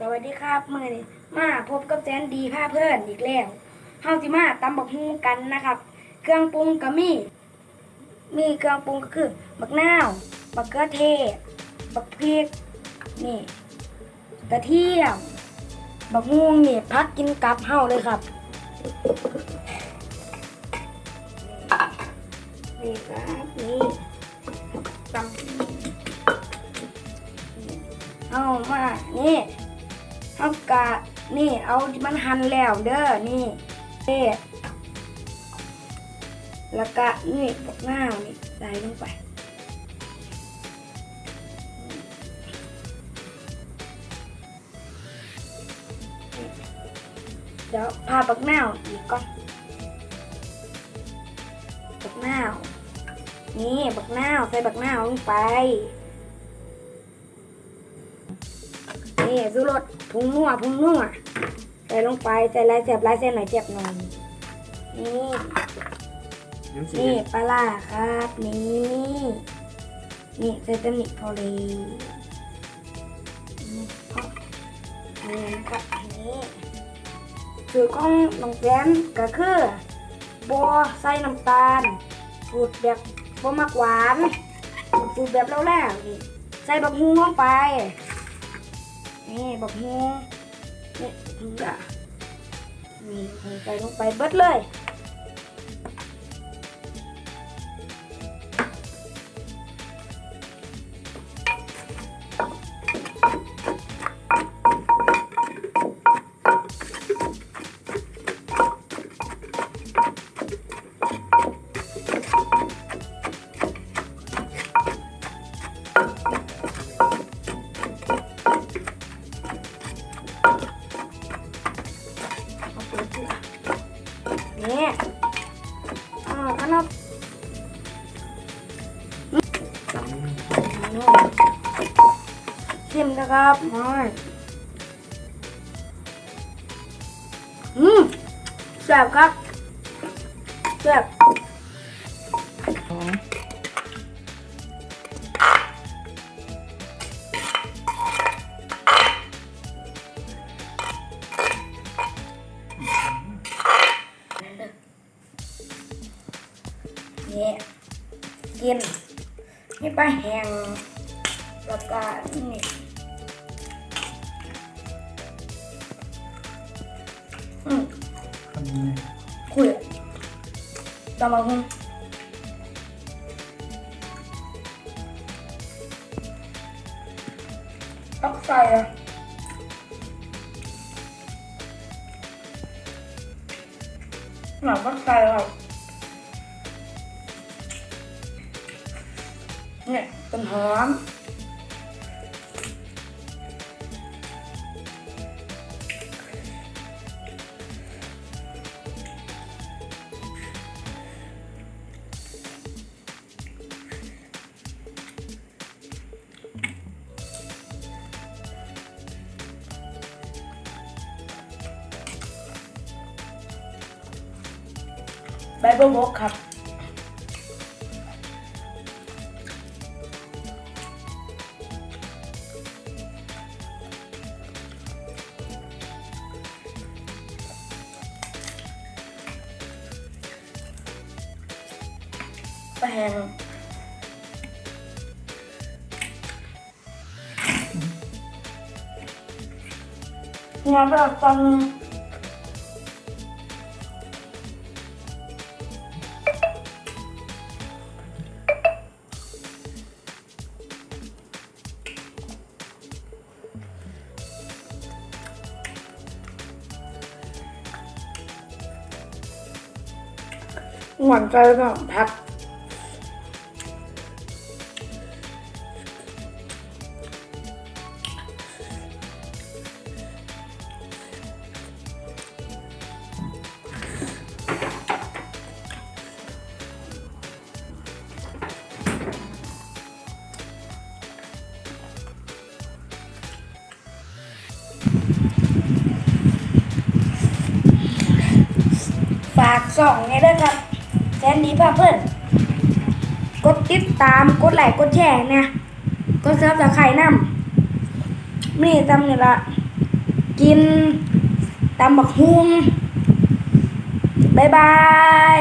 สวัสดีครับมื่อนี้มาพบกับแสนดีผ้าเพื่อนอีกแล้วเฮาสิมาตำบักฮูกันนะครับ เครื่องปรุงก็มี มีเครื่องปรุงก็คือบักนาวบักเกลือเทศบักพริกนี่กระเทียมบักฮูนี่พักกินกับเฮาเลยครับนี่ครับนี่ตำเอามานี่ เอากะนี่เอามันหั่นแล้วเด้อนี่เด็ดแล้วก็นี่บักหน้านี่ใส่ลงไปเดี๋ยวพาบักหน้าอีกก่อนบักหน้านี่บักหน้าใส่บักหน้าลงไป นี่ซื้อรสผงนัวผงนัวใส่ลงไปใส่ลายเสียบลายเส้นหน่อยเจ็บหน่อยนี่น้ำสีนี่ปลาร้าครับนี่นี่ใส่ตะหนิพอเลยนี่พอนี่นะครับนี่สูตรของน้องแจมก็คือบัวใส่น้ำตาลสูตรแบบบัมักหวานสูตรแบบแล้วๆนี่ใส่บักฮุ้งลงไป นี่บักฮวงนี่ถุงกะนี่ใส่ลงไปเบิดเลย นี่อ่าขนมสามนู่นชิมนะครับมาอืมแซ่บครับแซ่บ นี่กินนี่ปลาแห้งแล้วก็นี่อืมคุยตำบักหุ่งตักใส่อะหนักตักใส่ครับ เนี่ยต้นหอมใบบัวบกครับ แป้งงานแบบตอนหวานใจก็พักากส่องไงด้วยครับแสนดีพ่อเพื่อนกดติดตามกดไลค์กดแชร์นะกดซับสไครต์นำมีจำนี่ละกินตำบักฮุงบายบาย